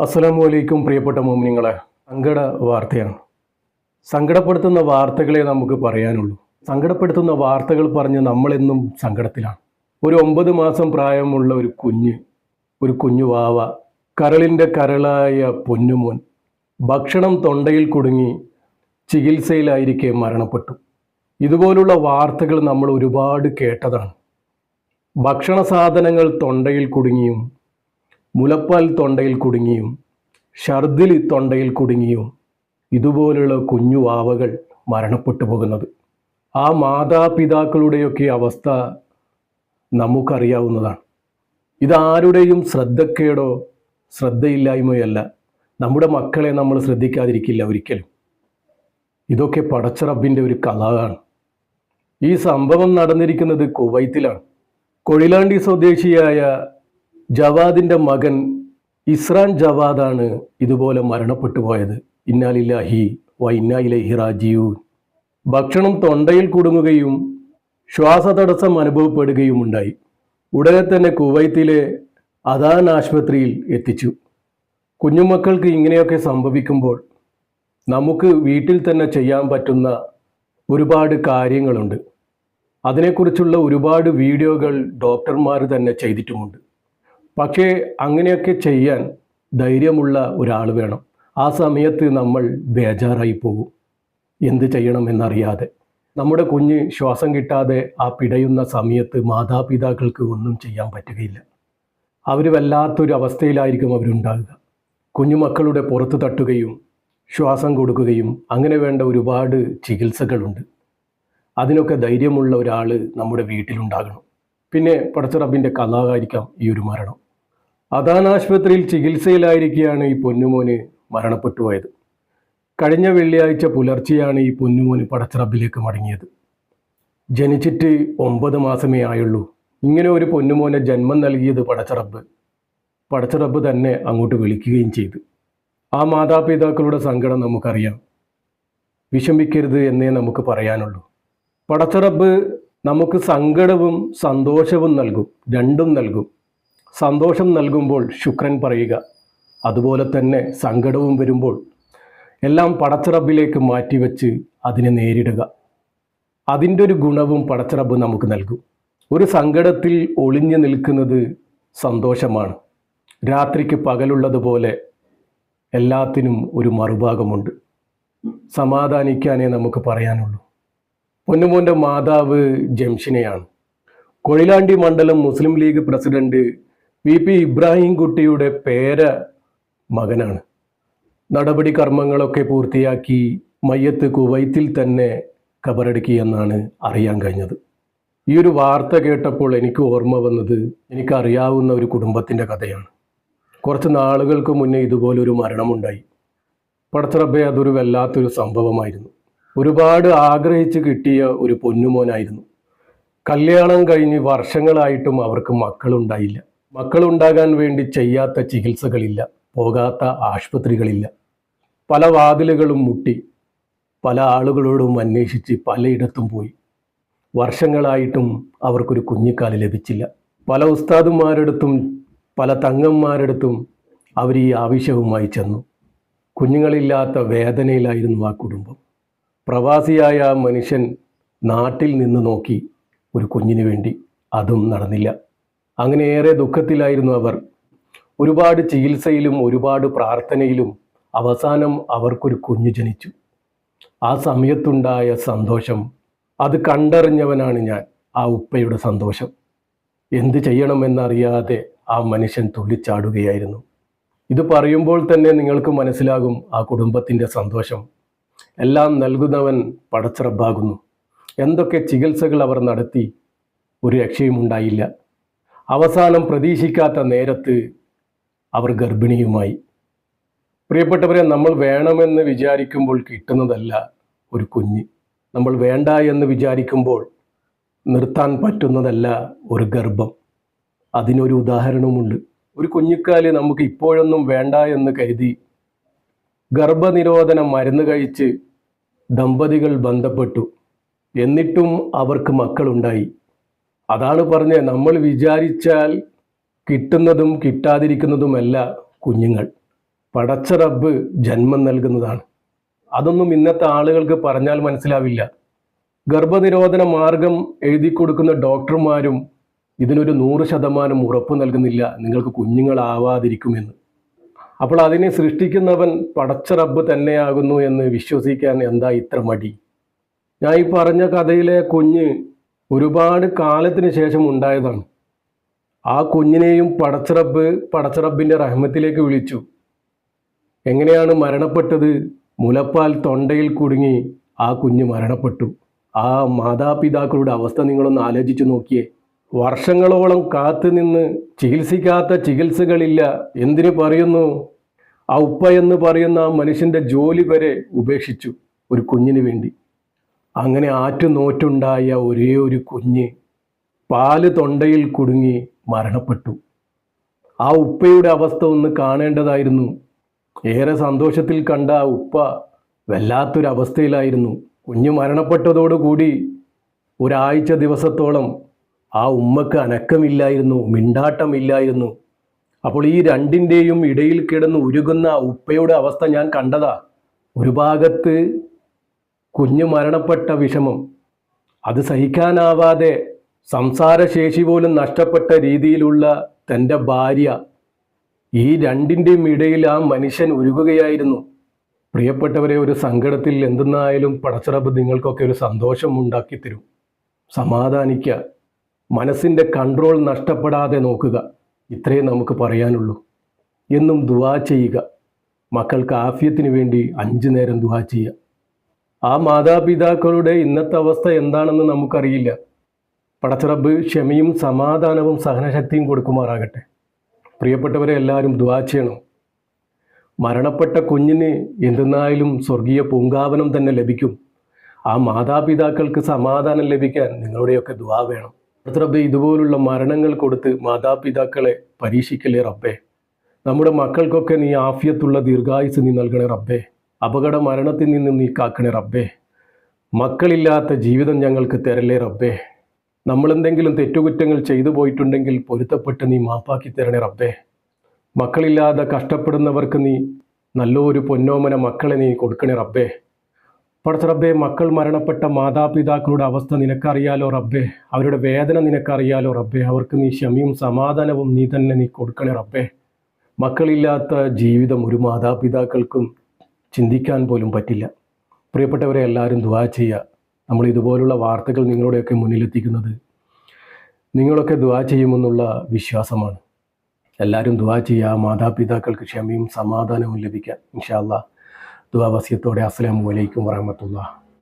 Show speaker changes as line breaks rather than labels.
അസ്സലാമു അലൈക്കും പ്രിയപ്പെട്ട മോമിനിങ്ങളെ. സങ്കട വാർത്തയാണ്. സങ്കടപ്പെടുത്തുന്ന വാർത്തകളെ നമുക്ക് പറയാനുള്ളൂ. സങ്കടപ്പെടുത്തുന്ന വാർത്തകൾ പറഞ്ഞ് നമ്മളെന്നും സങ്കടത്തിലാണ്. ഒരു ഒമ്പത് മാസം പ്രായമുള്ള ഒരു കുഞ്ഞ് ഒരു കുഞ്ഞു വാവ കരളിന്റെ കരളായ പൊന്നുമോൻ ഭക്ഷണം തൊണ്ടയിൽ കുടുങ്ങി ചികിത്സയിലായിരിക്കെ മരണപ്പെട്ടു. ഇതുപോലുള്ള വാർത്തകൾ നമ്മൾ ഒരുപാട് കേട്ടതാണ്. ഭക്ഷണ സാധനങ്ങൾ തൊണ്ടയിൽ കുടുങ്ങിയും മുലപ്പാൽ തൊണ്ടയിൽ കുടുങ്ങിയും ഷർദിലി തൊണ്ടയിൽ കുടുങ്ങിയും ഇതുപോലുള്ള കുഞ്ഞു വാവകൾ മരണപ്പെട്ടു പോകുന്നത്. ആ മാതാപിതാക്കളുടെയൊക്കെ അവസ്ഥ നമുക്കറിയാവുന്നതാണ്. ഇതാരുടെയും ശ്രദ്ധക്കേടോ ശ്രദ്ധയില്ലായ്മയല്ല. നമ്മുടെ മക്കളെ നമ്മൾ ശ്രദ്ധിക്കാതിരിക്കില്ല ഒരിക്കലും. ഇതൊക്കെ പടച്ചറബിന്റെ ഒരു കഥയാണ് ഈ സംഭവം നടന്നിരിക്കുന്നത് കുവൈത്തിലാണ്. കൊഴിലാണ്ടി സ്വദേശിയായ ജവാദിന്റെ മകൻ ഇസ്രാൻ ജവാദാണ് ഇതുപോലെ മരണപ്പെട്ടു പോയത്. ഇന്നാലില്ലാഹി വ ഇന്നായിലഹി റാജീവൂൻ ഭക്ഷണം തൊണ്ടയിൽ കുടുങ്ങുകയും ശ്വാസതടസ്സം അനുഭവപ്പെടുകയും ഉണ്ടായി. ഉടനെ തന്നെ കുവൈത്തിലെ അദാൻ ആശുപത്രിയിൽ എത്തിച്ചു. കുഞ്ഞുമക്കൾക്ക് ഇങ്ങനെയൊക്കെ സംഭവിക്കുമ്പോൾ നമുക്ക് വീട്ടിൽ തന്നെ ചെയ്യാൻ പറ്റുന്ന ഒരുപാട് കാര്യങ്ങളുണ്ട്. അതിനെക്കുറിച്ചുള്ള ഒരുപാട് വീഡിയോകൾ ഡോക്ടർമാർ തന്നെ ചെയ്തിട്ടുമുണ്ട്. പക്ഷേ അങ്ങനെയൊക്കെ ചെയ്യാൻ ധൈര്യമുള്ള ഒരാൾ വേണം. ആ സമയത്ത് നമ്മൾ ബേജാറായി പോകും. എന്ത് ചെയ്യണമെന്നറിയാതെ. നമ്മുടെ കുഞ്ഞ് ശ്വാസം കിട്ടാതെ ആ പിടയുന്ന സമയത്ത് മാതാപിതാക്കൾക്ക് ഒന്നും ചെയ്യാൻ പറ്റുകയില്ല. അവർ വല്ലാത്തൊരു അവസ്ഥയിലായിരിക്കും അവരുണ്ടാകുക. കുഞ്ഞുമക്കളുടെ പുറത്ത് തട്ടുകയും ശ്വാസം കൊടുക്കുകയും അങ്ങനെ വേണ്ട ഒരുപാട് ചികിത്സകളുണ്ട്. അതിനൊക്കെ ധൈര്യമുള്ള ഒരാൾ നമ്മുടെ വീട്ടിലുണ്ടാകണം. പിന്നെ പടച്ചറബിന്റെ കലാകാരിക്കാം ഈ ഒരു മരണം. അദാൻ ആശുപത്രിയിൽ ചികിത്സയിലായിരിക്കെയാണ് ഈ പൊന്നുമോന് മരണപ്പെട്ടു പോയത് കഴിഞ്ഞ വെള്ളിയാഴ്ച പുലർച്ചെയാണ് ഈ പൊന്നുമോന് പടച്ചിറബിലേക്ക് മടങ്ങിയത്. ജനിച്ചിട്ട് ഒമ്പത് മാസമേ ആയുള്ളൂ. ഇങ്ങനെ ഒരു പൊന്നുമോനെ ജന്മം നൽകിയത് പടച്ചിറബ്. പടച്ചിറബ് തന്നെ അങ്ങോട്ട് വിളിക്കുകയും ചെയ്തു. ആ മാതാപിതാക്കളുടെ സങ്കടം നമുക്കറിയാം. വിഷമിക്കരുത് എന്നേ നമുക്ക് പറയാനുള്ളൂ. പടച്ചിറബ് നമുക്ക് സങ്കടവും സന്തോഷവും നൽകും രണ്ടും നൽകും. സന്തോഷം നൽകുമ്പോൾ ശുക്രൻ പറയുക. അതുപോലെ തന്നെ സങ്കടവും വരുമ്പോൾ എല്ലാം പടച്ചറബിലേക്ക് മാറ്റിവെച്ച് അതിനെ നേരിടുക. അതിന്റെ ഒരു ഗുണവും പടച്ചറബ് നമുക്ക് നൽകും. ഒരു സങ്കടത്തിൽ ഒളിഞ്ഞു നിൽക്കുന്നത് സന്തോഷമാണ്. രാത്രിക്ക് പകലുള്ളതുപോലെ എല്ലാത്തിനും ഒരു മറുഭാഗമുണ്ട്. സമാധാനിക്കാനേ നമുക്ക് പറയാനുള്ളൂ. പൊന്നുമോന്റെ മാതാവ് ജംഷിനെയാണ്. കൊഴിലാണ്ടി മണ്ഡലം Muslim League president V P Ibrahim കുട്ടിയുടെ പേര മകനാണ്. നടപടി കർമ്മങ്ങളൊക്കെ പൂർത്തിയാക്കി മയ്യത്ത് കുവൈത്തിൽ തന്നെ കബറടക്കിയെന്നാണ് അറിയാൻ കഴിഞ്ഞത്. ഈ ഒരു വാർത്ത കേട്ടപ്പോൾ എനിക്ക് ഓർമ്മ വന്നത് എനിക്കറിയാവുന്ന ഒരു കുടുംബത്തിന്റെ കഥയാണ്. കുറച്ച് നാളുകൾക്ക് മുന്നേ ഇതുപോലൊരു മരണമുണ്ടായി. പടത്തറബെ അതൊരു വല്ലാത്തൊരു സംഭവമായിരുന്നു. ഒരുപാട് ആഗ്രഹിച്ച് കിട്ടിയ ഒരു പൊന്നുമോനായിരുന്നു. കല്യാണം കഴിഞ്ഞ് വർഷങ്ങളായിട്ടും അവർക്ക് മക്കളുണ്ടായില്ല. മക്കളുണ്ടാകാൻ വേണ്ടി ചെയ്യാത്ത ചികിത്സകളില്ല പോകാത്ത ആശുപത്രികളില്ല. പല വാതിലുകളും മുട്ടി പല ആളുകളോടും അന്വേഷിച്ച് പലയിടത്തും പോയി. വർഷങ്ങളായിട്ടും അവർക്കൊരു കുഞ്ഞിക്കാൽ ലഭിച്ചില്ല. പല ഉസ്താദുമാരടുത്തും പല തങ്ങന്മാരടുത്തും അവർ ഈ ആവശ്യവുമായി ചെന്നു. കുഞ്ഞുങ്ങളില്ലാത്ത വേദനയിലായിരുന്നു ആ കുടുംബം. പ്രവാസിയായ മനുഷ്യൻ നാട്ടിൽ നിന്ന് നോക്കി ഒരു കുഞ്ഞിനു വേണ്ടി അതും നടന്നില്ല. അങ്ങനെ ഏറെ ദുഃഖത്തിലായിരുന്നു അവർ. ഒരുപാട് ചികിത്സയിലും ഒരുപാട് പ്രാർത്ഥനയിലും അവസാനം അവർക്കൊരു കുഞ്ഞു ജനിച്ചു. ആ സമയത്തുണ്ടായ സന്തോഷം അത് കണ്ടറിഞ്ഞവനാണ് ഞാൻ ആ ഉപ്പയുടെ സന്തോഷം. എന്ത് ചെയ്യണമെന്നറിയാതെ ആ മനുഷ്യൻ തുള്ളിച്ചാടുകയായിരുന്നു. ഇത് പറയുമ്പോൾ തന്നെ നിങ്ങൾക്ക് മനസ്സിലാകും ആ കുടുംബത്തിന്റെ സന്തോഷം. എല്ലാം നൽകുന്നവൻ പടച്ചിറബാകുന്നു എന്തൊക്കെ ചികിത്സകൾ അവർ നടത്തി ഒരു രക്ഷയും ഉണ്ടായില്ല അവസാനം പ്രതീക്ഷിക്കാത്ത നേരത്ത് അവർ ഗർഭിണിയുമായി. പ്രിയപ്പെട്ടവരെ നമ്മൾ വേണമെന്ന് വിചാരിക്കുമ്പോൾ കിട്ടുന്നതല്ല ഒരു കുഞ്ഞ്. നമ്മൾ വേണ്ട എന്ന് വിചാരിക്കുമ്പോൾ നിർത്താൻ പറ്റുന്നതല്ല ഒരു ഗർഭം. അതിനൊരു ഉദാഹരണമുണ്ട് ഒരു കുഞ്ഞിക്കാൽ നമുക്ക് ഇപ്പോഴൊന്നും വേണ്ട എന്ന് കരുതി ഗർഭനിരോധന മരുന്ന് കഴിച്ച് ദമ്പതികൾ ബന്ധപ്പെട്ടു. എന്നിട്ടും അവർക്ക് മക്കളുണ്ടായി. അതാണ് പറഞ്ഞത്. നമ്മൾ വിചാരിച്ചാൽ കിട്ടുന്നതും കിട്ടാതിരിക്കുന്നതുമല്ല കുഞ്ഞുങ്ങൾ. പടച്ച റബ്ബ് ജന്മം നൽകുന്നതാണ്. അതൊന്നും ഇന്നത്തെ ആളുകൾക്ക് പറഞ്ഞാൽ മനസ്സിലാവില്ല. ഗർഭനിരോധന മാർഗം എഴുതി കൊടുക്കുന്ന ഡോക്ടർമാരും ഇതിനൊരു നൂറ് ശതമാനം ഉറപ്പ് നൽകുന്നില്ല. നിങ്ങൾക്ക് കുഞ്ഞുങ്ങളാവാതിരിക്കുമെന്ന്. അപ്പോൾ അതിനെ സൃഷ്ടിക്കുന്നവൻ പടച്ച റബ്ബ് തന്നെയാകുന്നു എന്ന് വിശ്വസിക്കാൻ എന്താ ഇത്ര മടി? ഞാൻ ഈ പറഞ്ഞ കഥയിലെ കുഞ്ഞ് ഒരുപാട് കാലത്തിന് ശേഷം ഉണ്ടായതാണ്. ആ കുഞ്ഞിനെയും പടച്ചറബ് പടച്ചറബിന്റെ റഹ്മത്തിലേക്ക് വിളിച്ചു. എങ്ങനെയാണ് മരണപ്പെട്ടത്? മുലപ്പാൽ തൊണ്ടയിൽ കുടുങ്ങി ആ കുഞ്ഞ് മരണപ്പെട്ടു. ആ മാതാപിതാക്കളുടെ അവസ്ഥ നിങ്ങളൊന്ന് ആലോചിച്ചു നോക്കിയേ. വർഷങ്ങളോളം കാത്തുനിന്ന് ചികിത്സിക്കാത്ത ചികിത്സകളില്ല. എന്തിനു പറയുന്നു? ആ ഉപ്പ എന്ന് പറയുന്ന ആ മനുഷ്യന്റെ ജോലി വരെ ഉപേക്ഷിച്ചു ഒരു കുഞ്ഞിന് വേണ്ടി. അങ്ങനെ ആറ്റുനോറ്റുണ്ടായ ഒരേ ഒരു കുഞ്ഞ് പാൽ തൊണ്ടയിൽ കുടുങ്ങി മരണപ്പെട്ടു. ആ ഉപ്പയുടെ അവസ്ഥ ഒന്ന് കാണേണ്ടതായിരുന്നു. ഏറെ സന്തോഷത്തിൽ കണ്ട ആ ഉപ്പ വല്ലാത്തൊരവസ്ഥയിലായിരുന്നു. കുഞ്ഞ് മരണപ്പെട്ടതോടുകൂടി ഒരാഴ്ച ദിവസത്തോളം ആ ഉമ്മക്ക് അനക്കമില്ലായിരുന്നു മിണ്ടാട്ടമില്ലായിരുന്നു. അപ്പോൾ ഈ രണ്ടിന്റെയും ഇടയിൽ കിടന്ന് ഉരുകുന്ന ഉപ്പയുടെ അവസ്ഥ ഞാൻ കണ്ടതാ. ഒരു ഭാഗത്ത് കുഞ്ഞ് മരണപ്പെട്ട വിഷമം. അത് സഹിക്കാനാവാതെ സംസാരശേഷി പോലും നഷ്ടപ്പെട്ട രീതിയിലുള്ള തന്റെ ഭാര്യ ഈ രണ്ടിന്റെയും ഇടയിൽ ആ മനുഷ്യൻ ഉരുകുകയായിരുന്നു. പ്രിയപ്പെട്ടവരെ ഒരു സങ്കടത്തിൽ എന്തെന്നായാലും പടച്ചറബ് നിങ്ങൾക്കൊക്കെ ഒരു സന്തോഷം ഉണ്ടാക്കി തരും. സമാധാനിക്കുക. മനസ്സിന്റെ കൺട്രോൾ നഷ്ടപ്പെടാതെ നോക്കുക. ഇത്രയേ നമുക്ക് പറയാനുള്ളൂ. എന്നും ദുവാ ചെയ്യുക. മക്കൾക്ക് ആഫ്യത്തിന് വേണ്ടി അഞ്ചു നേരം ദുവാ ചെയ്യുക. ആ മാതാപിതാക്കളുടെ ഇന്നത്തെ അവസ്ഥ എന്താണെന്ന് നമുക്കറിയില്ല. പടച്ചറബ് ക്ഷമയും സമാധാനവും സഹനശക്തിയും കൊടുക്കുമാറാകട്ടെ. പ്രിയപ്പെട്ടവരെ എല്ലാവരും ദുവാ ചെയ്യണം. മരണപ്പെട്ട കുഞ്ഞിന് എന്തെന്നായാലും സ്വർഗീയ പൂങ്കാവനം തന്നെ ലഭിക്കും. ആ മാതാപിതാക്കൾക്ക് സമാധാനം ലഭിക്കാൻ നിങ്ങളുടെയൊക്കെ ദുവാ വേണം. റബ്ബെ ഇതുപോലുള്ള മരണങ്ങൾ കൊടുത്ത് മാതാപിതാക്കളെ പരീക്ഷിക്കലേ റബ്ബേ? നമ്മുടെ മക്കൾക്കൊക്കെ നീ ആഫിയത്തുള്ള ദീർഘായുസ് നീ നൽകണേ റബ്ബേ. അപകട മരണത്തിൽ നിന്നും നീ കാക്കണേ റബ്ബേ. മക്കളില്ലാത്ത ജീവിതം ഞങ്ങൾക്ക് തരല്ലേ റബ്ബേ. നമ്മളെന്തെങ്കിലും തെറ്റുകുറ്റങ്ങൾ ചെയ്തു പോയിട്ടുണ്ടെങ്കിൽ പൊരുത്തപ്പെട്ട് നീ മാപ്പാക്കി തരണേ റബ്ബേ. മക്കളില്ലാതെ കഷ്ടപ്പെടുന്നവർക്ക് നീ നല്ലൊരു പൊന്നോമന മക്കളെ നീ കൊടുക്കണേ റബ്ബേ. പടച്ച റബ്ബേ മക്കൾ മരണപ്പെട്ട മാതാപിതാക്കളുടെ അവസ്ഥ നിനക്കറിയാലോ റബ്ബേ. അവരുടെ വേദന നിനക്കറിയാലോ റബ്ബേ. അവർക്ക് നീ ക്ഷമയും സമാധാനവും നീ തന്നെ നീ കൊടുക്കണേ റബ്ബേ. മക്കളില്ലാത്ത ജീവിതം ഒരു മാതാപിതാക്കൾക്കും ചിന്തിക്കാൻ പോലും പറ്റില്ല. പ്രിയപ്പെട്ടവരെ എല്ലാവരും ദുവാ ചെയ്യുക. നമ്മൾ ഇതുപോലുള്ള വാർത്തകൾ നിങ്ങളുടെയൊക്കെ മുന്നിലെത്തിക്കുന്നത് നിങ്ങളൊക്കെ ദുവാ ചെയ്യുമെന്നുള്ള വിശ്വാസമാണ്. എല്ലാവരും ദുവാ ചെയ്യുക. മാതാപിതാക്കൾക്ക് ക്ഷമയും സമാധാനവും ലഭിക്കാൻ ഇൻഷാല്ല ദുവാ വസ്യത്തോടെ. അസ്സലാമു അലൈക്കും വറഹമത്തുള്ള